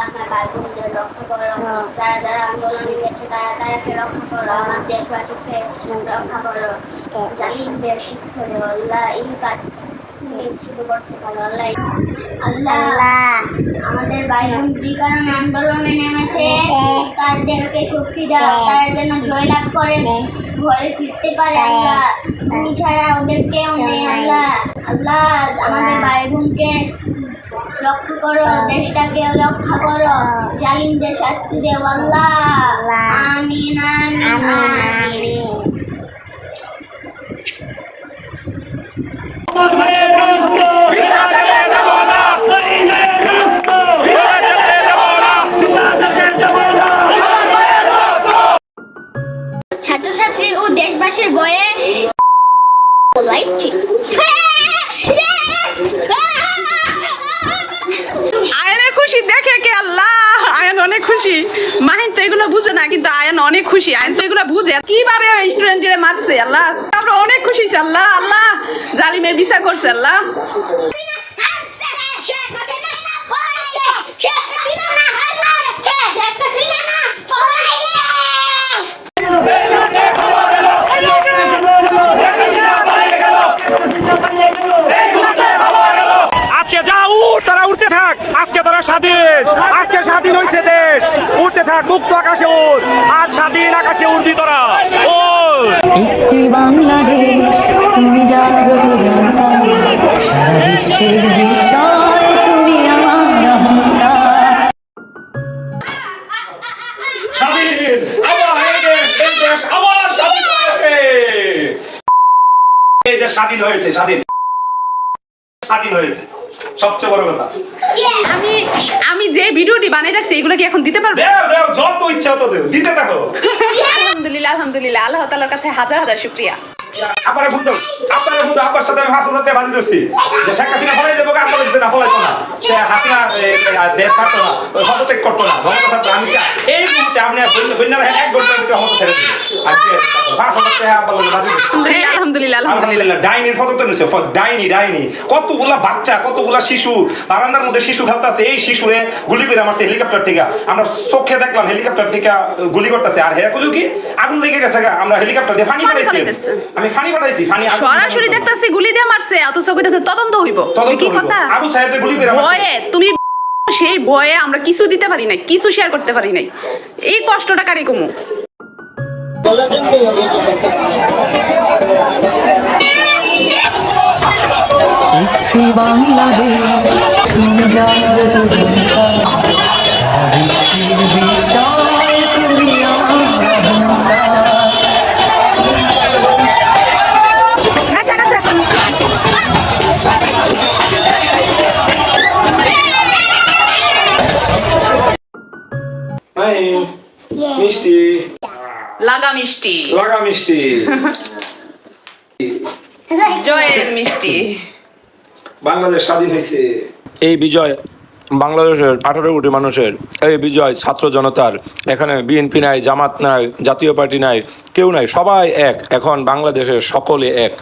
আমার আমার আমাদের ভাই বোন যে কারণে আন্দোলনে নেমেছে। তাদেরকে শক্তি দাও। তারা যেন জয়লাভ করে। ঘরে ফিরতে পারে আল্লাহ। তুমি ছাড়া ওদের কেউ নেই। আল্লাহ আল্লাহ আমাদের ভাই বোনকে করো দেশটাকে রক্ষা করো জালিমদের শাস্তি দেও আল্লাহ। আমিন আমিন ছাত্রছাত্রী ও দেশবাসীর বয়ে আয়নের খুশি দেখে কে আল্লাহ আয়ন অনেক খুশি? মাহিন তো এগুলো বুঝে না, কিন্তু আয়ন অনেক খুশি। আয়ন তো এগুলো বুঝে। কীভাবে স্টুডেন্টের মারছে, আল্লাহ? আমরা অনেক খুশি আল্লাহ আল্লাহ। জালিমের বিচার করছে, আল্লাহ। আজকে তারা স্বাধীন। আজকে স্বাধীন হয়েছে দেশ। উঠতে মুক্ত আকাশে উঠ আজ স্বাধীন আকাশে উঠবি তোরা। ও একটি বাংলাদেশ তুমি জাগ্রত জনতা। সারা বিশ্বের বিষয় তুমি আমার অহংকার স্বাধীন আবার এই দেশ এই দেশ আবার স্বাধীন হয়েছে। এই দেশ স্বাধীন হয়েছে স্বাধীন। স্বাধীন হয়েছে। সবচেয়ে বড় কথা আমি আমি যে ভিডিওটি বানিয়ে রাখছি এগুলো কি এখন দিতে পারব? দেও দেও যত ইচ্ছা তো দেও দিতে থাকো। আলহামদুলিল্লাহ আলহামদুলিল্লাহ আল্লাহ তালার কাছে হাজার হাজার শুক্রিয়া। আপনারা ভুল দাও আপনারা ভুল দাও আপনার সাথে আমি পাঁচ হাজার টাকা বাজি ধরছি। যে শেখ হাসিনা ফলাই যাব আপনারা দিতে না ফলাইতো না সে হাসিনা এ, এ, দেশ ছাড়তো না ওই করতো না ক্ষমতা ছাড়তো আমি এই মুহূর্তে আপনি বন্যার এক ঘণ্টার ভিতরে ক্ষমতা ছেড়ে ডাইনি কতগুলা বাচ্চা কতগুলা শিশু বারান্দার মধ্যে শিশু খেলতেছে এই শিশুরে গুলি করে মারছে হেলিকপ্টার থেকে। আমরা চোখে দেখলাম হেলিকপ্টার থেকে গুলি করতেছে। আর হ্যাঁ কি? আগুন লেগে গেছে আমরা হেলিকপ্টার দিয়ে ফানি পাঠাইছি আমি ফানি পাঠাইছি ফানি সরাসরি। দেখতাছি গুলি দিয়ে মারছে তদন্ত হইব। কি কথা? আবু সাহেব গুলি করে ভয়ে তুমি সেই ভয়ে আমরা কিছু দিতে পারি নাই কিছু শেয়ার করতে পারি নাই। এই কষ্টটা কারি কমু? বাংলাদেশ তুমি এই, মিষ্টি লাগা মিষ্টি লাগা মিষ্টি জয়ের মিষ্টি বাংলাদেশ স্বাধীন হয়েছে। এই বিজয় বাংলাদেশের আঠারো কোটি মানুষের। এই বিজয় ছাত্র জনতার। এখানে বিএনপি নাই জামাত নাই জাতীয় পার্টি নাই কেউ নাই সবাই এক। এখন বাংলাদেশের সকলে এক।